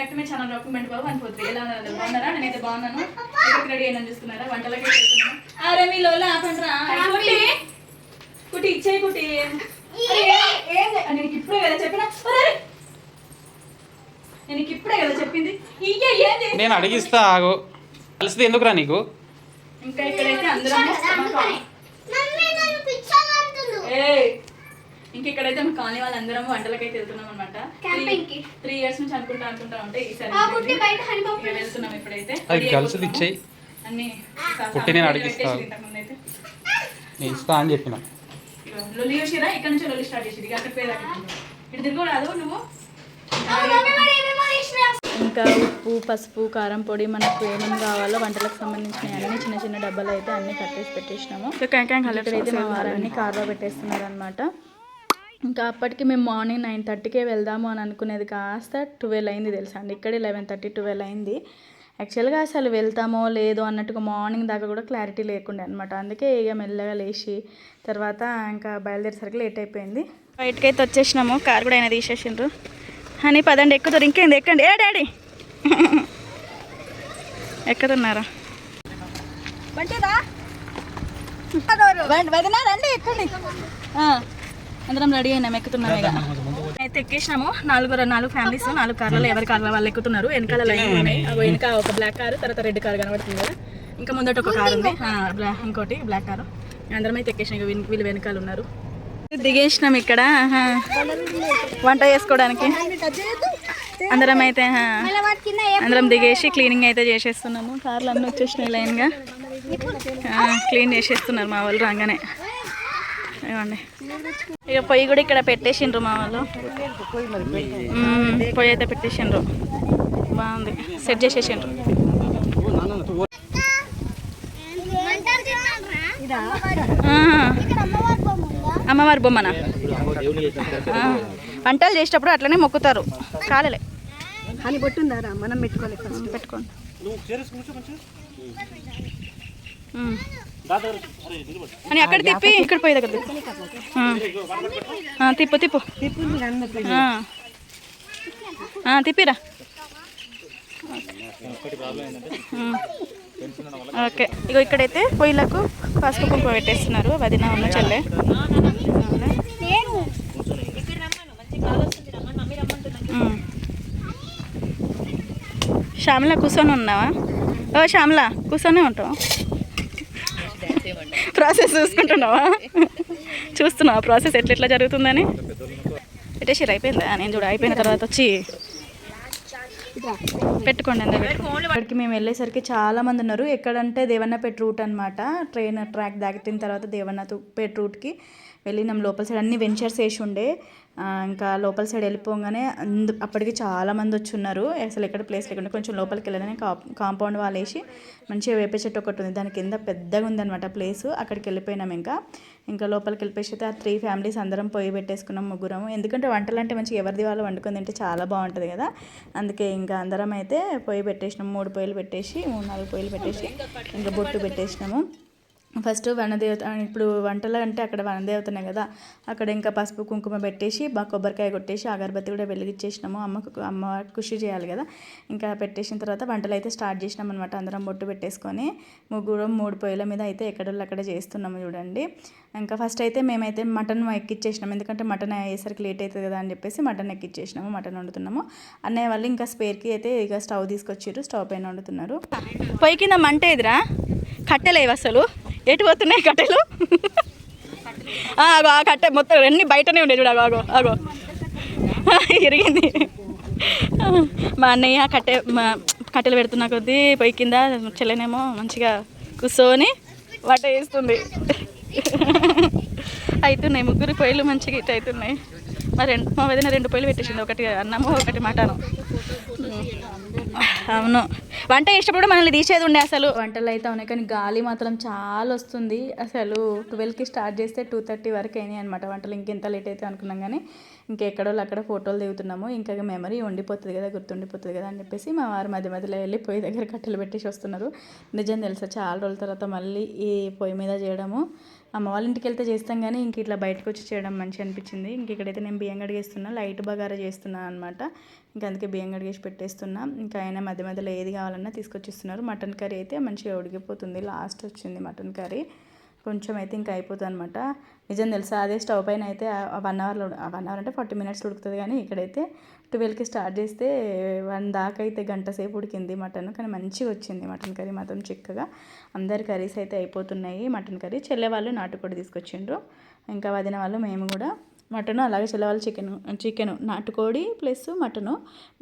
Back to my channel document బాబు అని పోతుంది ఎలా ఉన్నారు? బాగున్నారా? నేనైతే బాగున్నాను. ఇక్కడ రెడీ అయినా చూస్తున్నారా? వంటలకి వెళ్తున్నాను అరే మీ లోల ఆపండ్రా. కుట్టి. కుట్టి ఇచ్చేయి ఏ- ఏం లే- నేను ఇప్పుడే కదా చెప్పిన. నేను ఇప్పుడే కదా చెప్పింది. ఇయ్య ఏంది? నేను అడిగిస్తా ఆగు. కలిసిది ఎందుకురా నీకు? ఇంకా ఇక్కడైతే అందరం ఇంక ఇక్కడైతే మా కాలనీ వాళ్ళందరం వంటలకైతే వెళ్తున్నాం అనమాట. త్రీ ఇయర్స్ నుంచి అనుకుంటా అనుకుంటా ఉంటే ఈసారి వెళ్తున్నాం ఇప్పుడైతే. అది కలిసిది ఇచ్చేయి అన్ని కుట్టి నేను అడిగిస్తా. ముందైతే నేను ఇస్తా అని చెప్పిన. లొల్లి చూసిరా ఇక్కడ నుంచి లొల్లి స్టార్ట్ చేసి అక్కడ పేరు ఇటు తిరుగు. రాదు నువ్వు? ఇంకా ఉప్పు పసుపు కారం పొడి మనకు ఏమేమి కావాలో వంటలకు సంబంధించిన అన్ని చిన్న చిన్న డబ్బాలు అయితే అన్ని కట్టేసి పెట్టేసినాము. ఇక్కడైతే మా వారన్ని కార్లో పెట్టేస్తున్నారు అనమాట ఇంకా అప్పటికి మేము మార్నింగ్ నైన్ థర్టీకే వెళ్దాము అని అనుకునేది కాస్త ట్వెల్వ్ అయింది తెలుసా అండి. ఇక్కడే లెవెన్ థర్టీ ట్వెల్వ్ అయింది. యాక్చువల్గా అసలు వెళ్తామో లేదో అన్నట్టుగా మార్నింగ్ దాకా కూడా క్లారిటీ లేకుండే అనమాట అందుకే ఇక మెల్లగా లేచి తర్వాత ఇంకా బయలుదేరేసరికి లేట్ అయిపోయింది. బయటకైతే వచ్చేసినాము. కార్ కూడా ఆయన తీసేసిండ్రు. అని పదండి ఎక్కుతారు. ఇంకేంది? ఎక్కండి. ఏ డాడీ? ఎక్కుతున్నారా? వదినా రండి ఎక్కండి. అందరం రెడీ అయినాం ఎక్కుతున్నాం ఇక. అయితే ఎక్కేసినాము. నాలుగు నాలుగు ఫ్యామిలీస్ నాలుగు కార్లలో ఎవరి కార్ల వాళ్ళు ఎక్కుతున్నారు. వెనకాల లైన్ ఉన్నాయి. వెనక ఒక బ్లాక్ కారు తర్వాత రెడ్ కార్ కనబడుతుంది కదా. ఇంకా ముందట ఒక కార్ ఉంది. ఇంకోటి బ్లాక్ కారు. అందరం అయితే ఎక్కేసినాం. వీళ్ళు- వెనకాల ఉన్నారు. దిగేసినాం ఇక్కడ. వంట చేసుకోవడానికి. అందరం అయితే అందరం దిగేసి క్లీనింగ్ అయితే చేసేస్తున్నాము. కార్లు అన్నీ వచ్చేసినాయి లైన్గా. ఆ, క్లీన్ చేసేస్తున్నారు మా వాళ్ళు రాగానే. ఇవ్వండి. ఇక పొయ్యి కూడా ఇక్కడ పెట్టేసిండ్రు మా వాళ్ళు. పొయ్యి అయితే పెట్టేసిండ్రు. బాగుంది. సెట్ చేసేసిండ్రు. అమ్మవారి బొమ్మనా? వంటలు చేసేటప్పుడు అట్లనే మొక్కుతారు. కాలలే. అని బొట్టుందారా? మనం పెట్టుకోవాలి ఫస్ట్ పెట్టుకోండి. అని అక్కడ తిప్పి ఇక్కడ పోయి దగ్గర తిప్పు. తిప్పు తిప్పు. తిప్పిరా. ఓకే. ఇగో ఇక్కడైతే పొయ్యిలకు పసుపు కుంకుమ పెట్టేస్తున్నారు. వదిన ఉన్న చెల్లె. శ్యామల కూర్చొని ఉన్నావా? ఓ శ్యామల కూర్చొని ఉంటావా? ప్రాసెస్ చూసుకుంటున్నావా? చూస్తున్నావా ప్రాసెస్ ఎట్లా ఎట్లా జరుగుతుందని. పెట్టేసి అయిపోయిందా? నేను చూడ అయిపోయిన తర్వాత వచ్చి పెట్టుకోండి అందరు. ఇక్కడికి మేము వెళ్ళేసరికి చాలా మంది ఉన్నారు. ఎక్కడంటే దేవన్నపేట రూట్ అనమాట ట్రైన్ ట్రాక్ దాటిన తర్వాత దేవన్నపేట రూట్కి వెళ్ళినాం. లోపల సైడ్ అన్ని వెంచర్స్ వేసి ఉండే ఇంకా లోపల సైడ్ వెళ్ళిపోగానే అందు అప్పటికి చాలా మంది వచ్చి ఉన్నారు అసలు ఎక్కడ ప్లేస్ లేకుండా కొంచెం లోపలికి వెళ్ళగానే కాంపౌండ్ వాళ్ళు వేసి మంచిగా వేప చెట్టు ఒకటి ఉంది. దాని కింద పెద్దగా ఉందన్నమాట ప్లేస్ అక్కడికి వెళ్ళిపోయినాం ఇంకా. ఇంకా లోపలికి వెళ్ళిపోయి అయితే ఆ త్రీ ఫ్యామిలీస్ అందరం పొయ్యి పెట్టేసుకున్నాం ముగ్గురం. ఎందుకంటే వంటలు అంటే మంచిగా ఎవరిది వాళ్ళు వండుకొని తింటే చాలా బాగుంటుంది కదా. అందుకే ఇంకా అందరం అయితే పొయ్యి పెట్టేసినాం. మూడు పొయ్యిలు పెట్టేసి మూడు నాలుగు పొయ్యిలు పెట్టేసి ఇంకా బొట్టు పెట్టేసినాము. ఫస్ట్ వనదేవత ఇప్పుడు వంటలు అంటే అక్కడ వనదేవతనే కదా. అక్కడ ఇంకా పసుపు కుంకుమ పెట్టేసి బాగా కొబ్బరికాయ కొట్టేసి అగరబత్తి కూడా వెలిగించేసినాము అమ్మకు అమ్మ కృషి చేయాలి కదా. ఇంకా పెట్టేసిన తర్వాత వంటలు అయితే స్టార్ట్ చేసినాం అనమాట అందరం బొట్టు పెట్టేసుకొని ముగ్గురు మూడు పొయ్యిల మీద అయితే ఎక్కడోళ్ళు అక్కడ చేస్తున్నాము చూడండి. ఇంకా ఫస్ట్ అయితే మేమైతే మటన్ ఎక్కిచ్చేసినాం ఎందుకంటే మటన్ అయ్యేసరికి లేట్ అవుతుంది కదా అని చెప్పేసి మటన్ ఎక్కిచ్చేసినాము మటన్ వండుతున్నాము. అన్నయ్య వాళ్ళు ఇంకా స్పేర్కి అయితే ఇక స్టవ్ తీసుకొచ్చారు స్టవ్ పైన వండుతున్నారు. పొయ్యి కింద మంట ఎదురా కట్టెలేవు అసలు. ఎటు పోతున్నాయి కట్టెలు? ఆ, ఆ కట్టె మొత్తం అన్ని బయటనే ఉండే చూడు అగో అగో. ఇరిగింది. మా అన్నయ్య కట్టె మా కట్టెలు పెడుతున్న కొద్దీ పొయ్యి కింద చెల్లెనేమో మంచిగా కూర్చొని వంట చేస్తుంది. అవుతున్నాయి ముగ్గురు పొయ్యిలు మంచిగా ఇటు అవుతున్నాయి మా రెండు మా వదిన రెండు పొయ్యిలు పెట్టేసింది ఒకటి అన్నము ఒకటి మటను. అవును. వంట చేసేటప్పుడు మనల్ని తీసేది ఉండే అసలు. వంటలు అయితే ఉన్నాయి కానీ గాలి మాత్రం చాలా వస్తుంది. అసలు ట్వెల్వ్కి స్టార్ట్ చేస్తే టూ థర్టీ వరకు అయినాయి అనమాట వంటలు. ఇంకెంత లేట్ అయితే అనుకున్నాం కానీ ఇంకెక్కడో అక్కడ ఫోటోలు దిగుతున్నాము. ఇంకా మెమరీ ఉండిపోతుంది కదా గుర్తుండిపోతుంది కదా అని చెప్పేసి మా వారు మధ్య మధ్యలో వెళ్ళి పొయ్యి దగ్గర కట్టెలు పెట్టేసి వస్తున్నారు. నిజం తెలుసా చాలా రోజుల తర్వాత మళ్ళీ ఈ పొయ్యి మీద చేయడము. అమ్మ వాళ్ళ ఇంటికి వెళ్తే చేస్తాం కానీ ఇంక ఇట్లా బయటకు వచ్చి చేయడం మంచి అనిపించింది. ఇంక ఇక్కడైతే నేను బియ్యం కడిగేస్తున్నా. లైట్ బగారా చేస్తున్నాను అనమాట ఇంకా అందుకే బియ్యం కడిగేసి పెట్టేస్తున్నా. ఇంకా ఆయన మధ్య మధ్యలో ఏది కావాలన్నా తీసుకొచ్చిస్తున్నారు. మటన్ కర్రీ అయితే మంచిగా ఉడికిపోతుంది. లాస్ట్ వచ్చింది మటన్ కర్రీ. కొంచెం అయితే ఇంకా అయిపోతుంది అనమాట నిజం తెలుసా? అదే స్టవ్ పైన అయితే వన్ అవర్లో వన్ అవర్ అంటే ఫార్టీ మినిట్స్ ఉడుకుతుంది కానీ ఇక్కడైతే ట్వెల్వ్కి స్టార్ట్ చేస్తే వన్ దాకా అయితే గంట సేపు ఉడికింది మటన్. కానీ మంచిగా వచ్చింది మటన్ కర్రీ మాత్రం చిక్కగా. అందరి కర్రీస్ అయితే అయిపోతున్నాయి. మటన్ కర్రీ చెల్లెవాళ్ళు నాటుకోడి తీసుకొచ్చిండ్రు. ఇంకా వదిన వాళ్ళు మేము కూడా మటను అలాగే చెల్లెవాళ్ళు చికెన్ చికెన్ నాటుకోడి ప్లస్ మటను.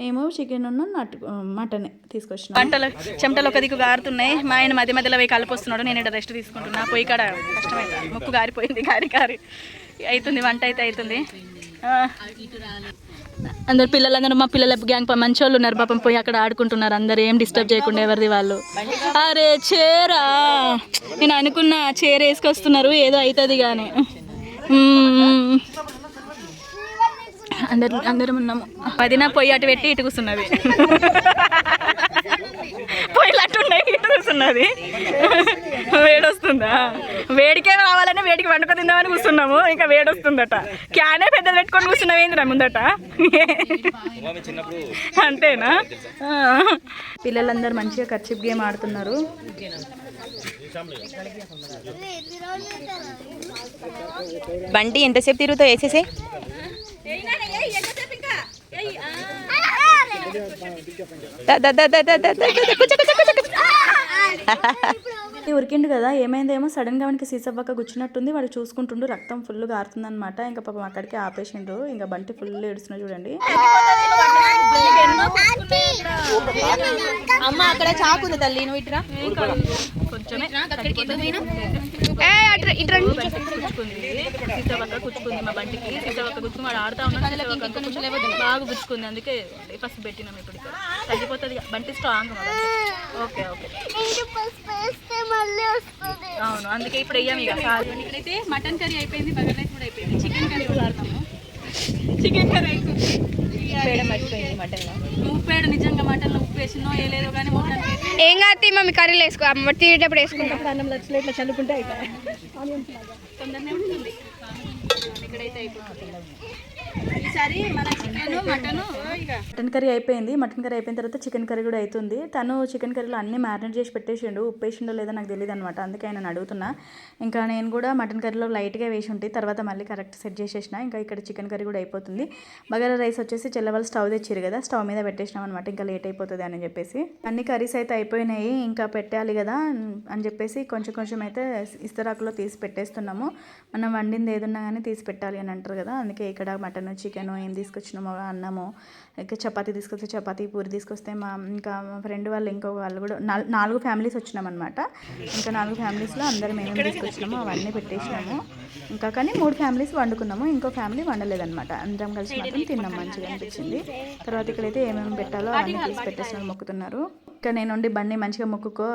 మేము చికెన్ నాటు మటన్ తీసుకొచ్చిన. వంటలు చెమటలు ఒక దిక్కు గారుతున్నాయి. మా ఆయన మధ్య మధ్యలో పోయి కలిపొస్తున్నాడు నేను ఇక్కడ రెస్ట్ తీసుకుంటున్నా. పోయి కాడ కష్టమైంది ముక్కు గారిపోయింది. గారి గారి. అవుతుంది వంట అయితే అవుతుంది అందరు పిల్లలందరూ మా పిల్లల గ్యాంగ్ మంచి వాళ్ళు ఉన్నారు పాపం పోయి అక్కడ ఆడుకుంటున్నారు. అందరు ఏం డిస్టర్బ్ చేయకుండా ఎవరిది వాళ్ళు. అరే చేరా. నేను అనుకున్న చీర వేసుకొస్తున్నారు. ఏదో అవుతుంది కానీ అందరు అందరం ఉన్నాము. వదిన పొయ్యి అటు పెట్టి ఇటు కూర్చున్నది. ఉన్నాయి ఇటు కూర్చున్నది వేడొస్తుందా? వేడికే రావాలని వేడికి వండుకో తిందామని కూర్చున్నాము. ఇంకా వేడొస్తుందట. క్యానే పెద్దది పెట్టుకొని కూర్చున్నావు ఏందిరా ముందట? అంతేనా. పిల్లలందరూ మంచిగా కచ్చిప్ గేమ్ ఆడుతున్నారు. బండి ఎంతసేపు తిరుగుతావు? వేసేసే ఉరికిండు కదా ఏమైందేమో సడన్గా వానికి సీసవ్వక గుచ్చినట్టుంది వాడు చూసుకుంటుండు రక్తం ఫుల్ గారుతుందనమాట ఇంకా పాపం అక్కడికి ఆపేసిండు ఇంకా బంటి ఫుల్ ఏడుస్తున్నా చూడండి. అమ్మ అక్కడ చాకు ఉంది తల్లి నువ్వు ఇట్రా గుచ్చుకుంది సీసవ్వక గుచ్చుకుంది మా బంటికి. సీసవ్వక గుచ్చుకుని వాడు ఆడుతా ఉన్నాడు. బాగా గుచ్చుకుంది. అందుకే ఫస్ట్ పెట్టినాం ఇప్పుడు ఇక్కడ తగ్గిపోతుంది. Bunty strong okay okay. మళ్ళీ వస్తుంది. అవును అందుకే ఇప్పుడు వెయ్యాం ఇక. ఇక్కడైతే మటన్ కర్రీ అయిపోయింది బగర్ రైస్ కూడా అయిపోయింది. చికెన్ కర్రీ వాడతాము చికెన్ కర్రీ అయిపోయింది. మర్చిపోయింది మటన్లో ఉప్పు నిజంగా మటన్లో ఉప్పు వేసినో వేయలేదో కానీ మొత్తం ఏం కాదు మమ్మీ కర్రీలు వేసుకో. తినేటప్పుడు వేసుకుంటాం. అన్నం లక్షలు ఇట్లా చల్లుకుంటే అయిపోయి తొందరనే ఉంటుంది. ఇక్కడైతే అయిపోతుంది. ఈసారి మన చికెన్ మటన్. మటన్ కర్రీ అయిపోయింది. మటన్ కర్రీ అయిపోయిన తర్వాత చికెన్ కర్రీ కూడా అవుతుంది తను చికెన్ కర్రీలో అన్ని మ్యారినేట్ చేసి పెట్టేసిండు. ఉప్పు వేసిండో లేదో నాకు తెలియదు అనమాట అందుకే ఆయన అడుగుతున్నా. ఇంకా నేను కూడా మటన్ కర్రీలో లైట్గా వేసి ఉంటే తర్వాత మళ్ళీ కరెక్ట్ సెట్ చేసేసిన. ఇంకా ఇక్కడ చికెన్ కర్రీ కూడా అయిపోతుంది. బగారా రైస్ వచ్చేసి చెల్లవాళ్ళు స్టవ్ తెచ్చిరు కదా స్టవ్ మీద పెట్టేసినాం అనమాట ఇంకా లేట్ అయిపోతుంది అని చెప్పేసి. అన్ని కర్రీస్ అయితే అయిపోయినాయి. ఇంకా పెట్టాలి కదా అని చెప్పేసి కొంచెం కొంచెం అయితే ఇస్తరాకులో తీసి పెట్టేస్తున్నాము. మనం వండింది ఏదున్నా కానీ తీసి పెట్టాలి అని అంటారు కదా అందుకే ఇక్కడ మటన్ చికెన్ ఏం తీసుకొచ్చినామో అన్నము. ఇంకా చపాతీ తీసుకొస్తే చపాతీ పూరి తీసుకొస్తే మా ఇంకా మా ఫ్రెండ్ వాళ్ళు ఇంకో వాళ్ళు కూడా నాలుగు నాలుగు ఫ్యామిలీస్ వచ్చినామన్నమాట. ఇంకా నాలుగు ఫ్యామిలీస్లో అందరం ఏమేమి తీసుకొచ్చినామో అవన్నీ పెట్టేసినాము. ఇంకా కానీ మూడు ఫ్యామిలీస్ వండుకున్నాము. ఇంకో ఫ్యామిలీ వండలేదన్నమాట. అందరం కలిసి మాత్రం తిన్నాం మంచిగా అనిపించింది. తర్వాత ఇక్కడైతే ఏమేమి పెట్టాలో అవన్నీ తీసి పెట్టేసిన మొక్కుతున్నారు. ఇంకా నేను ఉండి బండి మంచిగా మొక్కుకో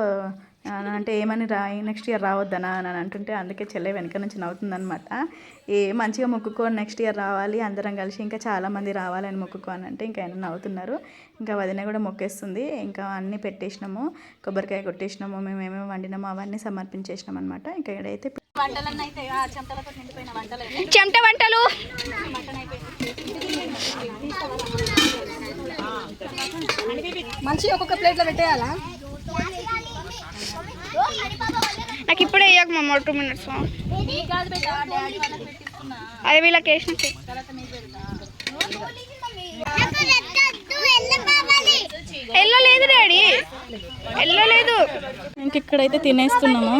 అంటే ఏమని రా నెక్స్ట్ ఇయర్ రావద్దనా అని అంటుంటే అందుకే చెల్లె వెనక నుంచి నవ్వుతుందనమాట ఏ మంచిగా మొక్కుకో నెక్స్ట్ ఇయర్ రావాలి అందరం కలిసి ఇంకా చాలామంది రావాలని మొక్కుకో అని అంటే ఇంకా ఆయన నవ్వుతున్నారు. ఇంకా వదిన కూడా మొక్కేస్తుంది. ఇంకా అన్నీ పెట్టేసినాము కొబ్బరికాయ కొట్టేసినాము మేము ఏమేమి వండినామో అవన్నీ సమర్పించేసినాం అనమాట ఇంకా ఇక్కడైతే చెమట వంటలు మంచి ఒక్కొక్క ప్లేట్లో పెట్టేయాలా? నాకు ఇప్పుడే ఇవ్వక మమ్మ టూ మినిట్స్ అది వీళ్ళకి వేసిన వెళ్ళలేదు డాడీ. వెళ్ళలేదు. ఇంక ఇక్కడైతే తినేస్తున్నాము?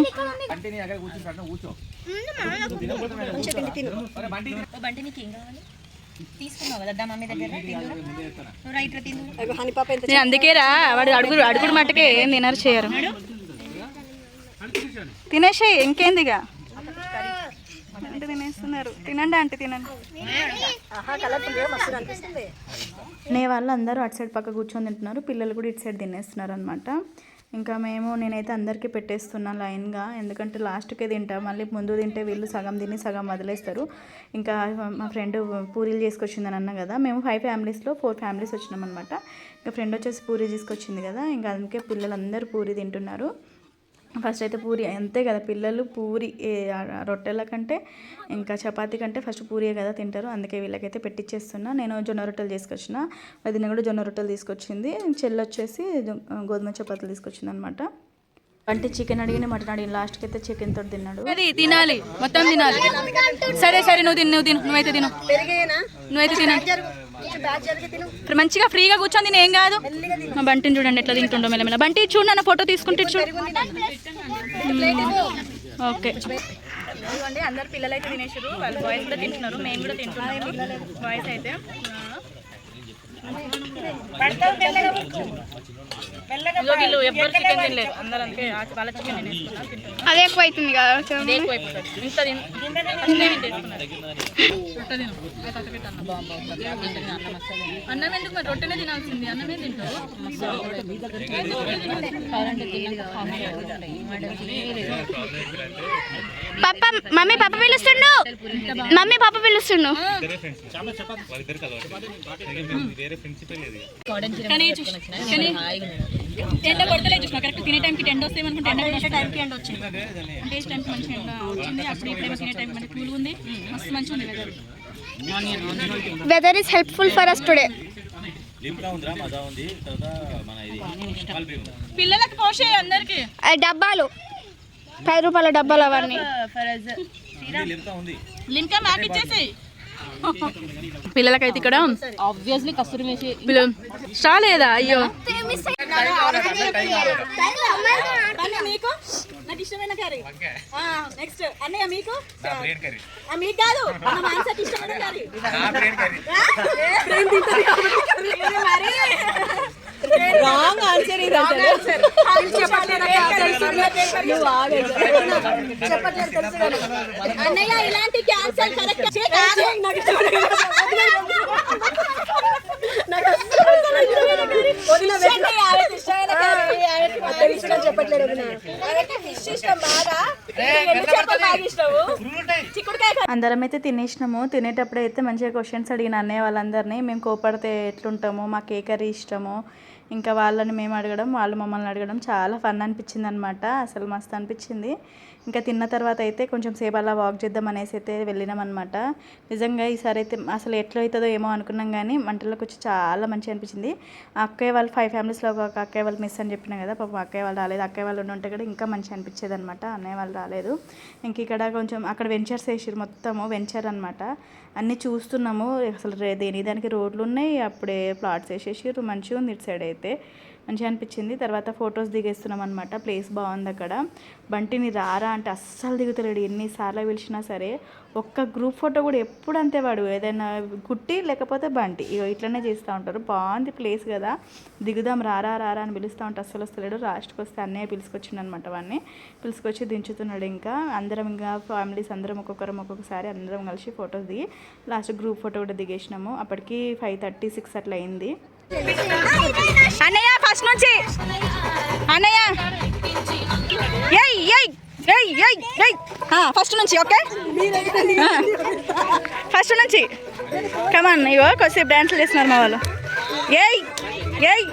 అందుకేరా వాడు అడుగుడు అడుగుడు మట్టుకే ఏం తినరు చేయరు. తినేసే ఇంకేందిగా? అంటే తినేస్తున్నారు. తినండి అంటే తినండి. నే వాళ్ళు అందరూ అటు సైడ్ పక్క కూర్చొని తింటున్నారు. పిల్లలు కూడా ఇటు సైడ్ తినేస్తున్నారు అనమాట ఇంకా మేము నేనైతే అందరికీ పెట్టేస్తున్నా లైన్గా. ఎందుకంటే లాస్ట్కే తింటా. మళ్ళీ ముందు తింటే వీళ్ళు సగం తిని సగం వదిలేస్తారు. ఇంకా మా ఫ్రెండ్ పూరీలు చేసుకొచ్చిందని అన్నా కదా. మేము ఫైవ్ ఫ్యామిలీస్లో ఫోర్ ఫ్యామిలీస్ వచ్చినాం అనమాట ఇంకా ఫ్రెండ్ వచ్చేసి పూరి తీసుకొచ్చింది కదా. ఇంకా అందుకే పిల్లలందరూ పూరి తింటున్నారు. ఫస్ట్ అయితే పూరి అంతే కదా. పిల్లలు పూరి రొట్టెల కంటే ఇంకా చపాతీ కంటే ఫస్ట్ పూరియే కదా తింటారు. అందుకే వీళ్ళకైతే పెట్టిచ్చేస్తున్నా. నేను జొన్న రొట్టెలు తీసుకొచ్చిన. వదిన కూడా జొన్న రొట్టెలు తీసుకొచ్చింది. చెల్లి వచ్చేసి గోధుమ చపాతీలు తీసుకొచ్చింది అనమాట అంటే చికెన్ అడిగిన మటన్ అడిగిన లాస్ట్కి అయితే చికెన్ తోటి తిన్నాడు. అది తినాలి. మొత్తం తినాలి. సరే సరే నువ్వు తిను నువ్వు తిను. నువ్వైతే తిను. నువ్వైతే తిను. మంచిగా ఫ్రీగా కూర్చొని తిను ఏం కాదు. మా బంటిని చూడండి ఎట్లా తింటుండో మెల్లమెల్ల బంటి చూడు నన్ను ఫోటో తీసుకుంటే చూడు. ఓకే. అందరు పిల్లలు అయితే తినేసారు వాళ్ళు బాయ్స్ కూడా తింటున్నారు. మేము కూడా తింటున్నాము. బాయ్స్ అయితే. వీళ్ళు ఎవ్వరు చికెన్ తినలేదు అందరూ అందుకే ఆ- వాళ్ళ చికెన్ తినేసుకున్నారు తింటున్నారు. అదే ఎక్కువ అవుతుంది కదా ఎక్కువ అయిపోతుంది. ఇంత అన్నం. ఎందుకు మరి? రొట్టెనే తినాల్సింది. అన్నమే తింటారు పప్ప మమ్మీ పాప పిలుస్తుండు. మమ్మీ పాప పిలుస్తుండు. కానీ కొడతలే చూసిన కరెక్ట్ తినే టైంకి అనుకుంటే టైంకి ఎండ వచ్చింది టేస్ట్ టైంకి మంచిగా ఎండ వచ్చింది అప్పుడు ఇప్పుడేమో తినే టైంకి మంచి కూల్ ఉంది మస్తు మంచిగా ఉంది weather weather is helpful for us today Limca ఉందిరా మజా ఉంది తర్వాత మన ఇది కాల్పి ఉంది పిల్లలకు పోషే అందరికి డబ్బాలు పది రూపాయల డబ్బాలు అవన్నీ లింకా మ్యాక్ ఇచ్చేసి పిల్లలకైతే ఇక్కడ ఆబ్వియస్లీ కస్తూరి మేసి స్టాల్ లేదా అయ్యో. మీకు? నాకు ఇష్టమైన కర్రీ నెక్స్ట్ అన్నయ్య మీకు? ఆ, మీకు కాదు. ఇష్టమైన కర్రీ రాంగ్ ఆన్సర్ ఇది. అన్నయ్య ఇలాంటి క్యాన్సర్ కరెక్ట్ అందరం అయితే తినేసినాము. తినేటప్పుడు అయితే మంచిగా క్వశ్చన్స్ అడిగిన అన్నయ్య వాళ్ళందరినీ. మేము కోపడితే ఎట్లుంటాము? మాకు ఏ కర్రీ ఇష్టము? ఇంకా వాళ్ళని మేము అడగడం వాళ్ళు మమ్మల్ని అడగడం చాలా ఫన్ అనిపించింది అనమాట అసలు మస్తు అనిపించింది. ఇంకా తిన్న తర్వాత అయితే కొంచెం సేపు అలా వాక్ చేద్దాం అనేసి అయితే వెళ్ళినాం అనమాట నిజంగా ఈసారి అయితే అసలు ఎట్లా అవుతుందో ఏమో అనుకున్నాం కానీ మంటలోకి వచ్చి చాలా మంచిగా అనిపించింది. అక్కయ్య వాళ్ళు ఫైవ్ ఫ్యామిలీస్లో ఒక అక్కయ్య వాళ్ళు మిస్ అని చెప్పిన కదా పాపం అక్కయ్య వాళ్ళు రాలేదు. అక్కయ్య వాళ్ళు ఉండి ఉంటే కూడా ఇంకా మంచిగా అనిపించేది అనమాట అన్నయ్య వాళ్ళు రాలేదు. ఇంక ఇక్కడ కొంచెం అక్కడ వెంచర్స్ వేసారు మొత్తము వెంచర్ అనమాట అన్నీ చూస్తున్నాము. అసలు దేని దానికి రోడ్లు ఉన్నాయి అప్పుడే ప్లాట్స్ వేసేసారు మంచిగా ఉంది ఇటు సైడ్ అయితే. మంచిగా అనిపించింది. తర్వాత ఫొటోస్ దిగేస్తున్నాం అనమాట ప్లేస్ బాగుంది అక్కడ. బంటిని రారా అంటే అస్సలు దిగుతలేడు. ఎన్నిసార్లు పిలిచినా సరే ఒక్క గ్రూప్ ఫోటో కూడా ఎప్పుడు అంతే వాడు. ఏదైనా కుట్టి లేకపోతే బంటి. ఇగో ఇట్లనే చేస్తూ ఉంటారు. బాగుంది ప్లేస్ కదా. దిగుదాం రారా రారా అని పిలుస్తూ ఉంటే అస్సలు వస్తలేడు. లాస్ట్కి వస్తే అన్నయ్య పిలుచుకొచ్చిండు అనమాట వాడిని. పిలుచుకొచ్చి దించుతున్నాడు ఇంకా. అందరం ఇంకా ఫ్యామిలీస్ అందరం ఒక్కొక్కరం ఒక్కొక్కసారి అందరం కలిసి ఫొటోస్ దిగి లాస్ట్ గ్రూప్ ఫోటో కూడా దిగేసినాము. అప్పటికి ఫైవ్ థర్టీ సిక్స్ అట్లా అయింది. అన్నయ్య ఫస్ట్ నుంచి. అన్నయ్య. ఏయ్ ఏయ్ ఏయ్ ఏయ్ ఏయ్. ఫస్ట్ నుంచి ఓకే? ఫస్ట్ నుంచి. కమాన్ ఇగో కొద్దిసేపు డ్యాన్సులు చేస్తున్నారు మా వాళ్ళు. ఏయ్ ఏయ్.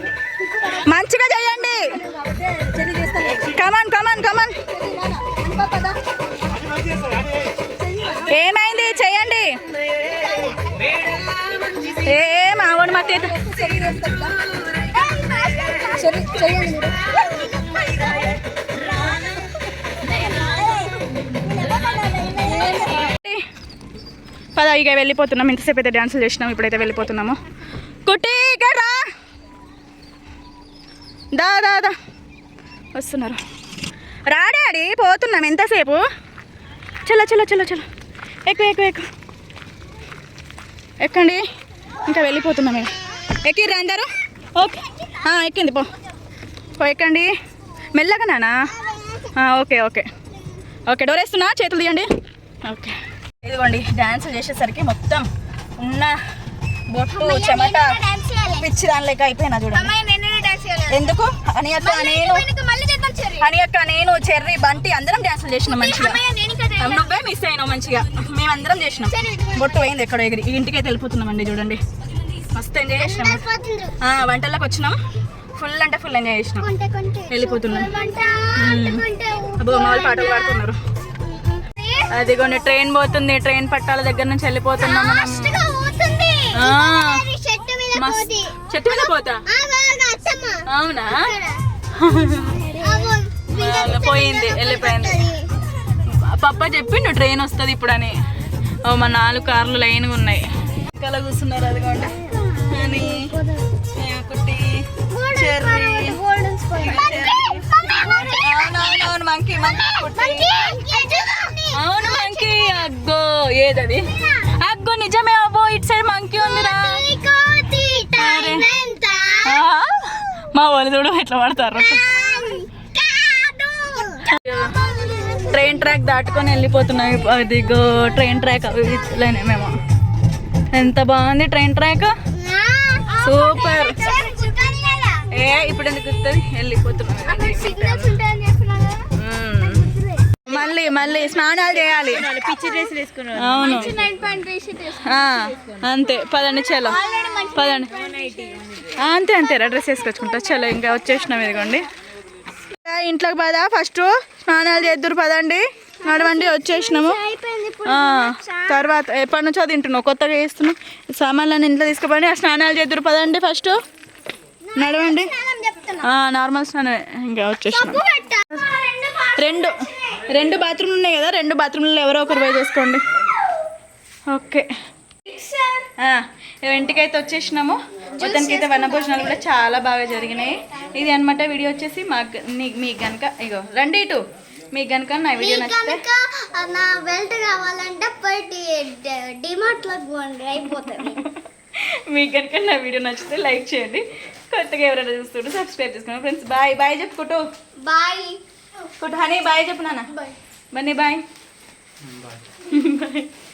మంచిగా చేయండి. కమాన్ కమాన్ కమాన్ ఏమైంది? చేయండి ఏ మావాడు మా తేట పద ఇక వెళ్ళిపోతున్నాం. ఇంతసేపు అయితే డ్యాన్సులు చేసినాం ఇప్పుడైతే వెళ్ళిపోతున్నాము. కుట్టి ఇక్కడ. దా దా దా. వస్తున్నారు. రా డాడీ పోతున్నాం ఎంతసేపు చలో చలో చలో చలో. ఎక్కువ ఎక్కువ ఎక్కువ. ఎక్కండి. ఇంకా వెళ్ళిపోతున్నాం ఇక. ఎక్కిర్రా అందరు? ఓకే. ఎక్కింది పో. పో ఎక్కండి. మెల్లగా నానా? Okay okay. ఓకే డోర్ వేస్తున్నా? చేతులు తీయండి. ఓకే. ఇదిగోండి డ్యాన్స్ చేసేసరికి మొత్తం ఉన్న బొట్టు చెమట పిచ్చి దాని లెక్క అయిపోయినా చూడండి. ఎందుకు? అని అక్క నేను అని అక్క నేను చెర్రి బంటి అందరం డ్యాన్సులు చేసినాం మంచిగా. నువ్వే మిస్ అయినావు మంచిగా. మేమందరం చేసినాం. బొట్టు పోయింది ఎక్కడో ఎగిరి. ఇంటికైతే వెళ్ళిపోతున్నామండి చూడండి. మస్తు ఎంజాయ్ చేసినాం వంటల్లోకి వచ్చినాం. ఫుల్ అంటే ఫుల్ ఎంజాయ్ చేసినాం. వెళ్ళిపోతున్నాం. అబ్బో మా వాళ్ళు పాటలు పాడుతున్నారు. అదిగోండి ట్రైన్ పోతుంది. ట్రైన్ పట్టాల దగ్గర నుంచి వెళ్ళిపోతున్నాం చెట్టు మీద పోతా? అవునా? పోయింది వెళ్ళిపోయింది. పప్ప చెప్పిండు ట్రైన్ వస్తుంది ఇప్పుడు అని ఓ మా నాలుగు కార్లు లైన్గా ఉన్నాయి. ఇక్కడ కూర్చున్నారు అదిగోండి. అని చెర్రీ అవునవునవును మంకీ అవును మంకీ అగ్గో ఏదది? అగ్గో నిజమే అబ్బో ఇటు సైడ్ మంకీ ఉందిరా. మా వాళ్ళు చూడు ఎట్లా పడతారు. ట్రైన్ ట్రాక్ దాటుకొని వెళ్ళిపోతున్నాయి. అదిగో ట్రైన్ ట్రాక్ అవి ఇట్లనే మేము. ఎంత బాగుంది ట్రైన్ ట్రాక్? సూపర్. ఏ ఇప్పుడు ఎందుకు గుర్తుంది? వెళ్ళిపోతున్నాం. మళ్ళీ మళ్ళీ స్నానాలు చేయాలి. పిచ్చి డ్రెస్ వేసుకున్నాను అవును అంతే. పదండి చలో. పదండి. అంతే అంతే. డ్రెస్ వేసుకొచ్చుకుంటా. చలో ఇంకా వచ్చేసినాం ఇదిగోండి. ఇంట్లోకి పదా. ఫస్ట్ స్నానాలు చేద్దరు పదండి. నడవండి వచ్చేసినాము. తర్వాత ఎప్పటి నుంచో తింటున్నావు? కొత్తగా చేస్తున్నావు. సామాన్లన్నీ ఇంట్లో తీసుకుపోండి. ఆ స్నానాలు చేద్దరు పదండి ఫస్ట్. నడవండి. నార్మల్ స్నానమే. ఇంకా వచ్చేసినాం. రెండు. రెండు బాత్రూమ్లు ఉన్నాయి కదా. రెండు బాత్రూమ్లలో ఎవరో ఒకరు పోయి చేసుకోండి. ఓకే. ఆ, ఇంటికైతే వచ్చేసినాము. మొత్తానికి అయితే వనభోజనాలు కూడా చాలా బాగా జరిగినాయి. ఇది అనమాట వీడియో వచ్చేసి మాకు నీ- మీకు కనుక ఇగో రండి ఇటు. మీకు కనుక నా వీడియో నచ్చితే. కనుక నా బెల్ట్ కావాలంటే అయిపోతుంది. మీకు కనుక నా వీడియో నచ్చితే లైక్ చేయండి. కొత్తగా ఎవరైనా చూస్తుంటే సబ్స్క్రైబ్ చేసుకోండి ఫ్రెండ్స్. బాయ్ బాయ్ చెప్పుకుంటూ బాయ్. హనీ బాయ్ చెప్పు నాన్న. బన్నీ బాయ్. బాయ్.